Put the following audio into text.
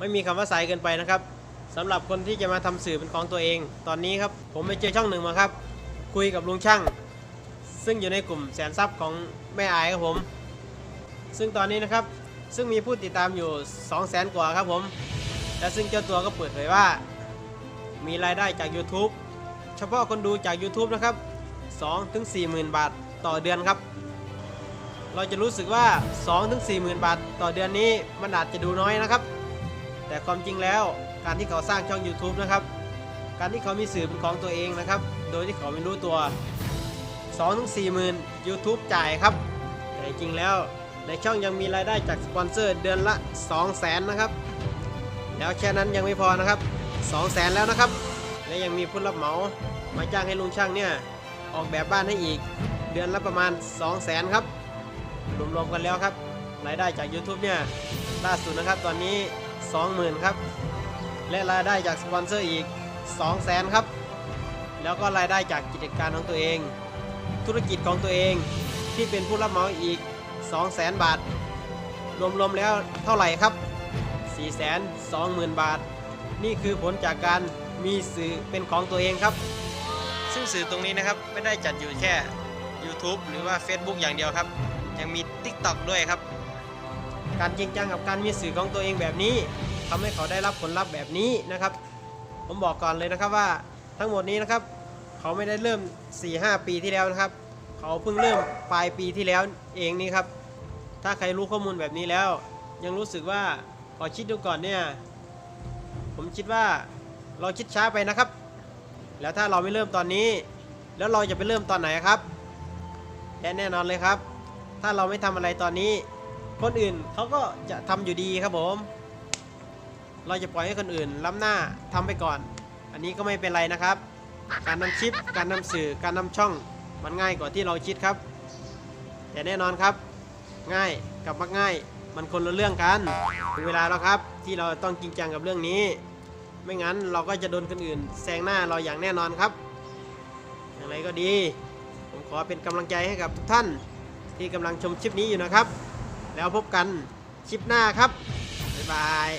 ไม่มีคำว่าสายเกินไปนะครับสำหรับคนที่จะมาทำสื่อเป็นของตัวเอง ตอนนี้ครับผมไปเจอช่องหนึ่งมาครับ คุยกับลุงช่าง ซึ่งอยู่ในกลุ่มแสนทรัพย์ของแม่อายครับผม ซึ่งตอนนี้นะครับซึ่งมีผู้ติดตามอยู่ 2 0 0แสนกว่าครับผม และซึ่งเจ้าตัวก็เปิดเผยว่า มีรายได้จาก YouTube เฉพาะคนดูจาก YouTube นะครับ2ถึง4หมื่นบาทต่อเดือนครับ เราจะรู้สึกว่า2ถึง4หมื่นบาทต่อเดือนนี้มันอาจจะดูน้อยนะครับ แต่ความจริงแล้วการที่เขาสร้างช่อง YouTube นะครับ การที่เขามีสื่อเป็นของตัวเองนะครับ โดยที่เขาไม่รู้ตัว2ถึง4หมื่น YouTube จ่ายครับ แต่จริงแล้วในช่องยังมีรายได้จากสปอนเซอร์เดือนละ 2 0 0แสนนะครับ แล้วแค่นั้นยังไม่พอนะครับ 2 0 0แสนแล้วนะครับ และยังมีผู้รับเหมามาจ้างให้ลุงช่างเนี่ยออกแบบบ้านให้อีกเดือนละประมาณ 2 0 0แสนครับรวมๆกันแล้วครับรายได้จาก YouTube เนี่ยล่าสุดนะครับตอนนี้ 20,000ครับ และรายได้จากสปอนเซอร์อีก 2 0 0แสนครับ แล้วก็รายได้จากกิจการของตัวเอง ธุรกิจของตัวเองที่เป็นผู้รับเหมาอีก 2 0 0แสนบาท รวมๆแล้วเท่าไหร่ครับ 4 2 0 0 0 0 บาท นี่คือผลจากการมีสื่อเป็นของตัวเองครับ ซึ่งสื่อตรงนี้นะครับไม่ได้จัดอยู่แค่ YouTube หรือว่า Facebook อย่างเดียวครับ ยังมี TikTok ด้วยครับ การจริงจังกับการมีสื่อของตัวเองแบบนี้ทำให้เขาได้รับผลลัพธ์แบบนี้นะครับ ผมบอกก่อนเลยนะครับว่าทั้งหมดนี้นะครับ เขาไม่ได้เริ่ม 4-5 ปีที่แล้วนะครับ เขาเพิ่งเริ่มปลายปีที่แล้วเองนี่ครับ ถ้าใครรู้ข้อมูลแบบนี้แล้ว ยังรู้สึกว่าขอคิดดูก่อนเนี่ย ผมคิดว่าเราคิดช้าไปนะครับ แล้วถ้าเราไม่เริ่มตอนนี้ แล้วเราจะไปเริ่มตอนไหนครับและแน่นอนเลยครับ ถ้าเราไม่ทำอะไรตอนนี้ คนอื่นเขาก็จะทำอยู่ดีครับผม เราจะปล่อยให้คนอื่นล้ำหน้าทำไปก่อน อันนี้ก็ไม่เป็นไรนะครับ การนำคลิป การนำสื่อ การนำช่อง มันง่ายกว่าที่เราคิดครับ แต่แน่นอนครับ ง่ายกับมักง่าย มันคนละเรื่องกันถึงเวลาแล้วครับ ที่เราต้องจริงจังกับเรื่องนี้ ไม่งั้นเราก็จะโดนคนอื่นแซงหน้าเราอย่างแน่นอนครับอย่างไรก็ดี ผมขอเป็นกำลังใจให้กับทุกท่าน ที่กำลังชมคลิปนี้อยู่นะครับ แล้วพบกันคลิปหน้าครับ บ๊ายบาย